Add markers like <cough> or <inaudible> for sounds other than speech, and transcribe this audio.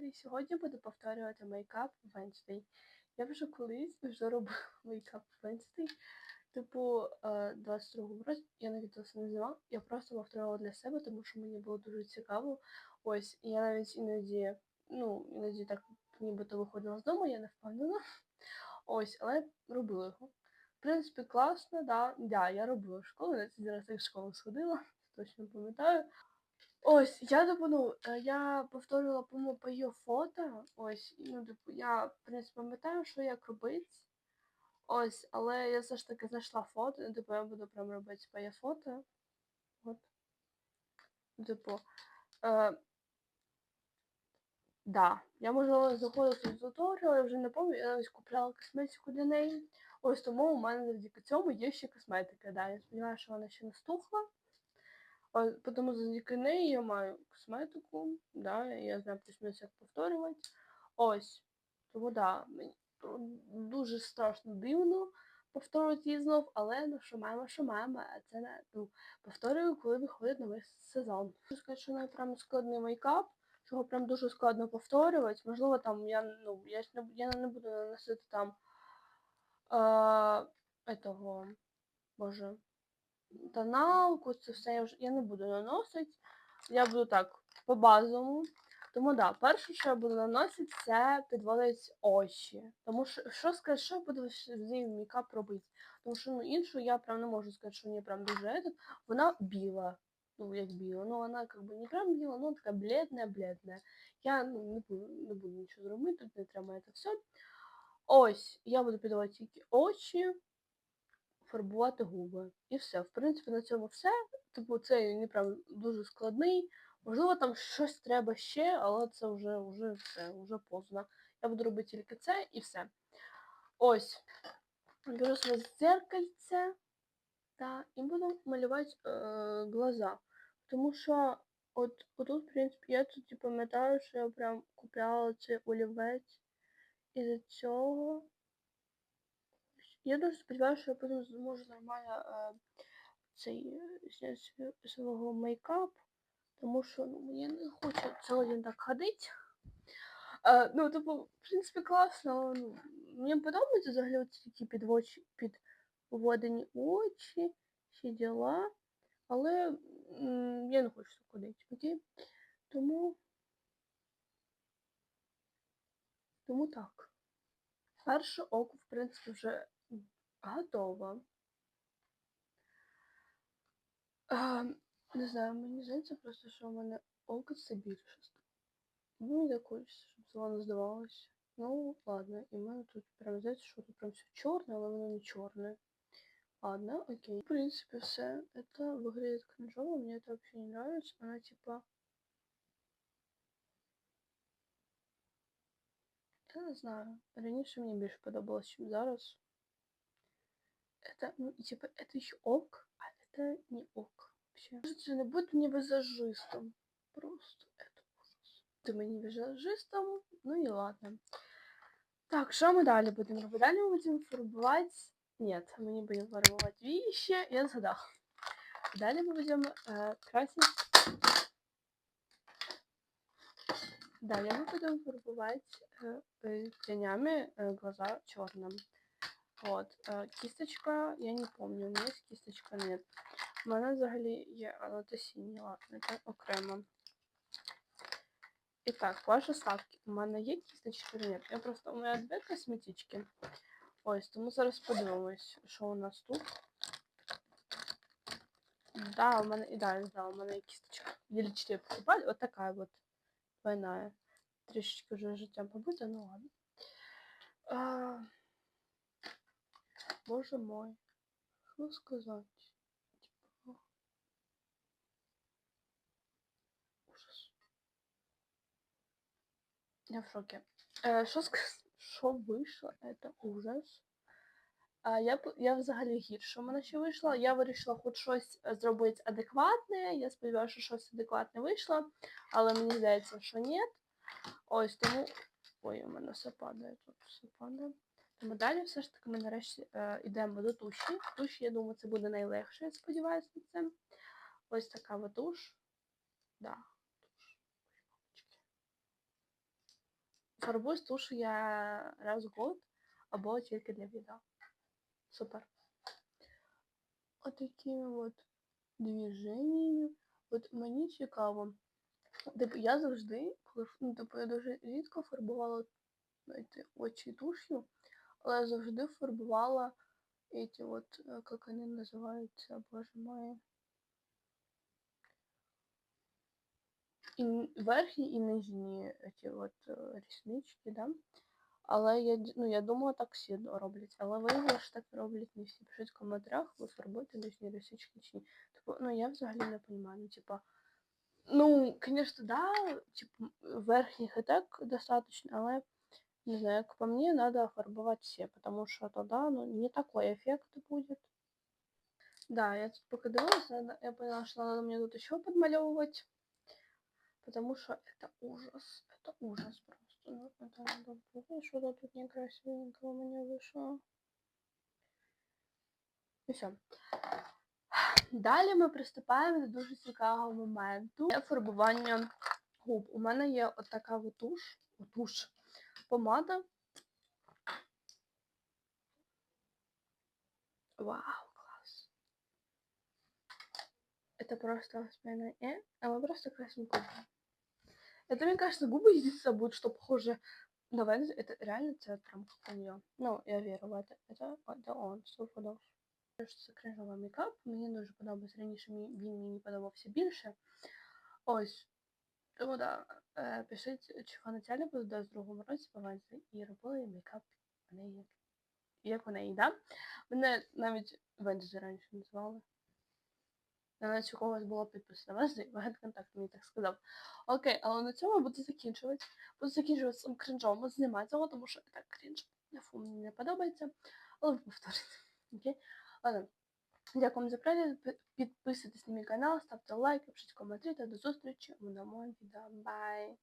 каналі. Сьогодні буду повторювати мейкап Wednesday. Я вже колись вже робила <laughs> мейкап Wednesday. Типу, е, 22 році я навіть це не знала. Я просто повторювала для себе, тому що мені було дуже цікаво. Ось, і я навіть іноді, ну, іноді так нібито виходила з дому, я не впевнена. <laughs> Ось, але робила його. В принципі, класно, да. Да, я робила школу, я тоді раз в школу сходила, <laughs> точно пам'ятаю. Ось, я типу, ну, е, я повторювала по її фото. Ось, ну, типу, я, в принципі, пам'ятаю, що як робити. Ось, але я все ж таки знайшла фото, ну, типу, я буду прям робити по її фото. От. Типу, е, да, я, можливо, заходила в туторіал, я вже не пам'ятаю, я навіть купляла косметику для неї. Ось тому у мене завдяки цьому є ще косметика. Да. Я сподіваюся, що вона ще не стухла. А, Тому завдяки неї я маю косметику, да, я знаю плюс-мінус як повторювати. Ось. Тому да, мені дуже страшно дивно повторювати її знов, але ну що маємо, що маємо, а це не ну, повторюю, коли виходить новий сезон. Хочу сказати, що прям складний мейкап, що його прям дуже складно повторювати. Можливо, там я ну, я, не, я не буду наносити там е, этого, боже тоналку, це все я вже я не буду наносити. Я буду так по базовому. Тому да, перше, що я буду наносити, це підводить очі. Тому що що сказати, що я буду з ним мікап робити? Тому що ну, іншу я прям не можу сказати, що мені прям дуже этот. Вона біла. Ну, як біла. Ну, вона как бы не прям біла, ну така бледна-бледна. Я ну, не буду не буду нічого зробити, тут не треба це все. Ось, я буду підводити тільки очі фарбувати губи. І все. В принципі, на цьому все. Типу, цей не прям дуже складний. Можливо, там щось треба ще, але це вже вже все, вже поздно. Я буду робити тільки це і все. Ось. Беру своє зеркальце та, і буду малювати е, глаза. Тому що от отут, в принципі, я тут пам'ятаю, що я прям купляла цей олівець із цього. Я дуже сподіваюся, що я потім зможу нормально е, цей зняти свого мейкап, тому що ну, мені не хочу цілий день так ходити. Е, ну, типу, в принципі, класно. Ну, мені подобаються взагалі ці такі підводчі, підводені очі, всі діла. Але м я не хочу ходити, окей? Тому. Тому так. Перше око, в принципі, вже Готово. А, Не знаю, мені здається просто, що в мене око це більше. Ну, не хочеться, щоб воно здавалося. Ну, ладно, і в мене тут прям здається, що тут прям все чорне, але воно не чорне. Ладно, окей. В принципе, все. Это выглядит кринжово, мне это вообще не нравится. Она типа... Я не знаю. Раніше мені більше подобалось, ніж зараз. это, ну, типа, это еще ок, а это не ок вообще. Кажется, не будь мне визажистом. Просто это ужас. Ты мне визажистом, ну и ладно. Так, что мы далее будем робити? Далі ми будемо фарбувати... Нет, мы не будем фарбувати вещи. Я згадав. Далі ми будемо е, красити... Далі ми будемо фарбувати е, тенями е, глаза чорним. Вот. Э, кисточка, я не помню, у меня есть кисточка, нет. У мене взагалі є, але це сині, ладно, це окремо. І так, ваші ставки. У мене є кісточки чи ні? Я просто у мене дві косметички. Ось, тому зараз подивимось, що у нас тут. Да, у мене і да, у мене є кісточка. Ділі 4 покупали, от така вот двойная. Трішечки вже життя побита, ну ладно. А... Боже мой. Что сказать? Типа... Ужас. Я в шоке. Що сказать? Що вийшло? Это ужас. А, я я взагалі гірше у мене ще вийшло. Я вирішила хоч щось зробити адекватне. Я сподіваюся, що щось адекватне вийшло, але мені здається, що ні. Ось тому... Ой, у мене все падає тут, все падає. Тому далі все ж таки ми нарешті е, йдемо до туші. Туш, я думаю, це буде найлегше, я сподіваюся на це. Ось така от туш. Да, туш. фарбуюсь тушу я раз в год або тільки для відео. Супер. Отакими от движеннями. От мені цікаво. Типу, я завжди, коли ну, типу, я дуже рідко фарбувала знаєте, очі туш'ю, але я завжди фарбувала эти вот, э, как они называются, боже мой. І н- верхні і нижні ці от е, ріснички, да? Але я, д- ну, я думала, так всі роблять. Але виявилося, що так роблять не всі. Пишіть в коментарях, ви фарбуєте нижні рисички чи ні. Типу, ну я взагалі не розумію. Ну, типа, ну, звісно, да, типу, верхніх і так достаточно, але не знаю, як по мені, надо фарбовать все, потому что тогда, ну, не такой эффект будет. Да, я тут пока дивилась, надо- я поняла, что надо мне тут еще подмалевывать. Потому что это ужас. Это ужас просто. Ну, это надо было, что-то тут некрасивенького у меня вышло. І все. Далі ми приступаємо до дуже цікавого моменту. Це фарбування губ. У мене є от така от туш, от туш, помада. Вау, класс. Это просто смена э, а мы просто красим губы. Это, мне кажется, губы единственное будет, что похоже на Вензи. Это реально центром у нее. Ну, я верю в это. Это, это он, стопудов. Це кринжовий мейкап. Мені дуже подобається. Раніше мені- він мені подобався більше. Ось. Тому да, е, пишіть, чи ви Натяля буде в другому році по і робили мейкап в неї. Як у неї, да? Мене навіть Вензі раніше називали. Наче у когось було підписано Вензі, контакт мені так сказав. Окей, але на цьому я буду закінчувати. Буду закінчувати цим кринжом, знімати цього, тому що так крінж. Фу, мені не подобається. Але ви повторите. Окей? Ладно. Дякую за перегляд. Підписуйтесь на мій канал, ставте лайки, пишіть коментарі та до зустрічі у новому відео. Бай!